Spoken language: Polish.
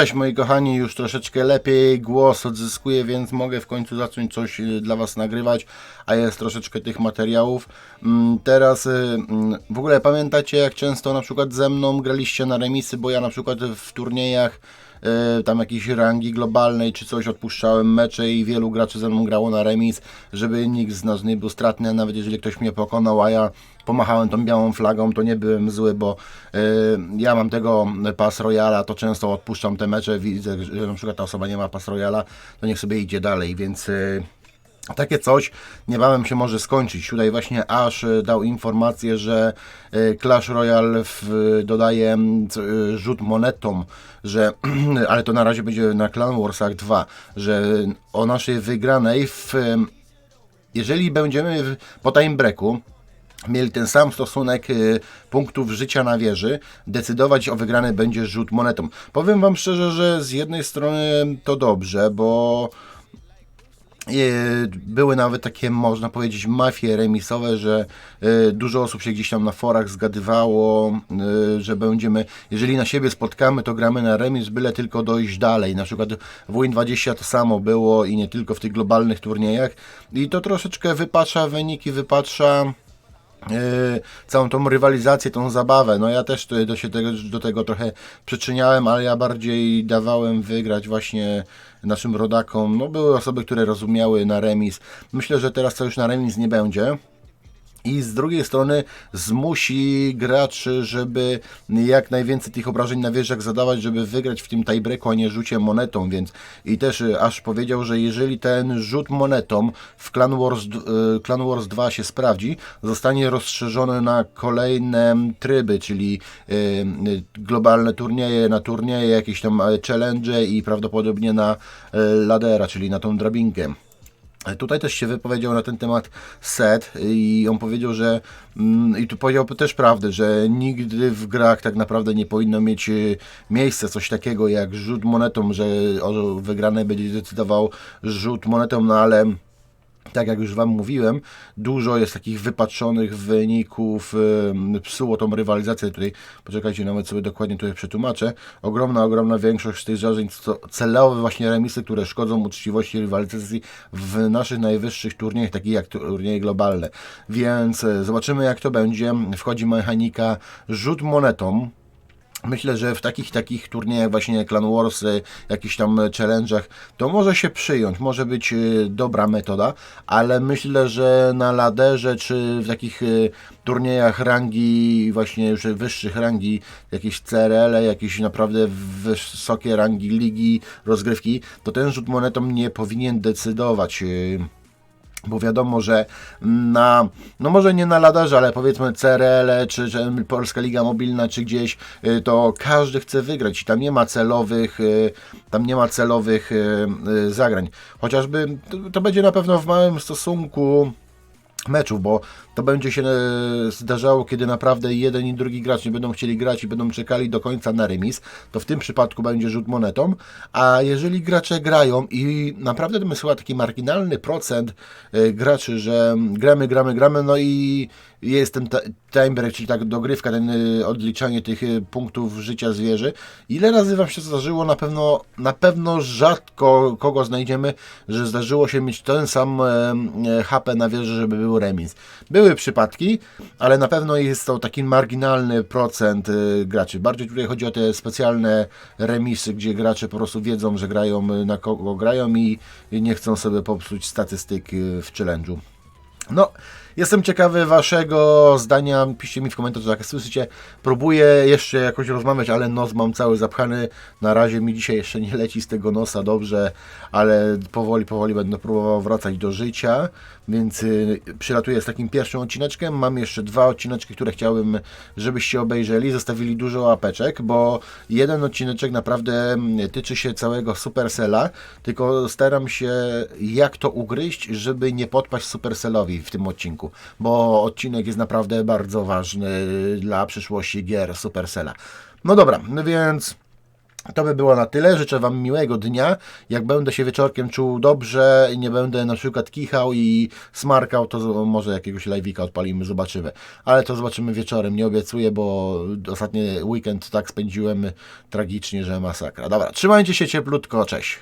Cześć moi kochani, już troszeczkę lepiej głos odzyskuję, więc mogę w końcu zacząć coś y, dla Was nagrywać, a jest troszeczkę tych materiałów. Mm, Teraz y, mm, w ogóle pamiętacie jak często na przykład ze mną graliście na remisy, bo ja na przykład w turniejach y, tam jakiejś rangi globalnej czy coś odpuszczałem mecze i wielu graczy ze mną grało na remis, żeby nikt z nas nie był stratny, nawet jeżeli ktoś mnie pokonał, a ja pomachałem tą białą flagą, to nie byłem zły, bo y, ja mam tego pas royala, to często odpuszczam te mecze, widzę, że na przykład ta osoba nie ma pas royala, to niech sobie idzie dalej, więc y, takie coś niebawem się może skończyć. Tutaj właśnie Ash y, dał informację, że Clash Royale w, dodaje rzut monetą, że, ale to na razie będzie na Clan Warsach 2, że o naszej wygranej w, jeżeli będziemy po time breaku mieli ten sam stosunek y, punktów życia na wieży, decydować o wygranej będzie rzut monetą. Powiem Wam szczerze, że z jednej strony to dobrze, bo E, były nawet takie, można powiedzieć, mafie remisowe, że e, dużo osób się gdzieś tam na forach zgadywało, że będziemy, jeżeli na siebie spotkamy, to gramy na remis, byle tylko dojść dalej. Na przykład w Win20 to samo było i nie tylko w tych globalnych turniejach. I to troszeczkę wypacza wyniki, wypacza całą tą rywalizację, tą zabawę. No ja też do, się tego, do tego trochę przyczyniałem, ale ja bardziej dawałem wygrać właśnie naszym rodakom. No były osoby, które rozumiały na remis. Myślę, że teraz to już na remis nie będzie. I z drugiej strony zmusi graczy, żeby jak najwięcej tych obrażeń na wieżach zadawać, żeby wygrać w tym tiebreaku, a nie rzucie monetą, więc i też y, aż powiedział, że jeżeli ten rzut monetą w Clan Wars, y, Clan Wars 2 się sprawdzi, zostanie rozszerzony na kolejne tryby, czyli y, globalne turnieje, na turnieje, jakieś tam challenge i prawdopodobnie na ladera, czyli na tą drabinkę. Tutaj też się wypowiedział na ten temat Set i on powiedział, że mm, i tu powiedział też prawdę, że nigdy w grach tak naprawdę nie powinno mieć y, miejsca coś takiego jak rzut monetą, że o wygranej będzie decydował rzut monetą, no ale tak jak już Wam mówiłem, dużo jest takich wypatrzonych wyników, psuło tą rywalizację tutaj, poczekajcie, nawet sobie dokładnie tutaj przetłumaczę, ogromna, ogromna większość tych zdarzeń to celowe właśnie remisy, które szkodzą uczciwości rywalizacji w naszych najwyższych turniejach, takich jak turnieje globalne, więc y, zobaczymy jak to będzie, wchodzi mechanika rzut monetą, Myślę, że w takich takich turniejach właśnie Clan Wars, y, jakichś tam challenge'ach, to może się przyjąć, może być y, dobra metoda, ale myślę, że na laderze czy w takich turniejach rangi, właśnie już wyższych rangi, jakieś CRL, jakieś naprawdę wysokie rangi ligi, rozgrywki, to ten rzut monetą nie powinien decydować. Bo wiadomo, że na, no może nie na ladarze, ale powiedzmy CRL, czy, czy Polska Liga Mobilna, czy gdzieś, y, to każdy chce wygrać i tam nie ma celowych, y, tam nie ma celowych y, zagrań. Chociażby to, to będzie na pewno w małym stosunku meczów, bo to będzie się e, zdarzało, kiedy naprawdę jeden i drugi gracz nie będą chcieli grać i będą czekali do końca na remis, to w tym przypadku będzie rzut monetą, a jeżeli gracze grają i naprawdę to jest chyba taki marginalny procent e, graczy, że gramy, gramy, gramy, no i jest ten time break, czyli tak dogrywka, ten e, odliczanie tych punktów życia zwierzy. Ile razy Wam się zdarzyło? Na pewno, na pewno rzadko kogo znajdziemy, że zdarzyło się mieć ten sam HP na wieży, żeby był remis. Były przypadki, ale na pewno jest to taki marginalny procent e, graczy. Bardziej tutaj chodzi o te specjalne remisy, gdzie gracze po prostu wiedzą, że grają e, na kogo grają i nie chcą sobie popsuć statystyk e, w challenge'u. No, jestem ciekawy Waszego zdania. Piszcie mi w komentarzach, jak słyszycie. Próbuję jeszcze jakoś rozmawiać, ale nos mam cały zapchany. Na razie mi dzisiaj jeszcze nie leci z tego nosa dobrze, ale powoli, powoli będę próbował wracać do życia. Więc y, przylatuję z takim pierwszym odcineczkiem. Mam jeszcze dwa odcineczki, które chciałbym, żebyście obejrzeli. Zostawili dużo łapeczek, bo jeden odcineczek naprawdę mm, tyczy się całego Supercella, tylko staram się jak to ugryźć, żeby nie podpaść Supercellowi w tym odcinku, bo odcinek jest naprawdę bardzo ważny dla przyszłości gier Supercella. No dobra, no więc To by było na tyle. Życzę Wam miłego dnia. Jak będę się wieczorkiem czuł dobrze i nie będę na przykład kichał i smarkał, to może jakiegoś live'ika odpalimy, zobaczymy. Ale to zobaczymy wieczorem, nie obiecuję, bo ostatni weekend tak spędziłem tragicznie, że masakra. Dobra, trzymajcie się cieplutko, cześć.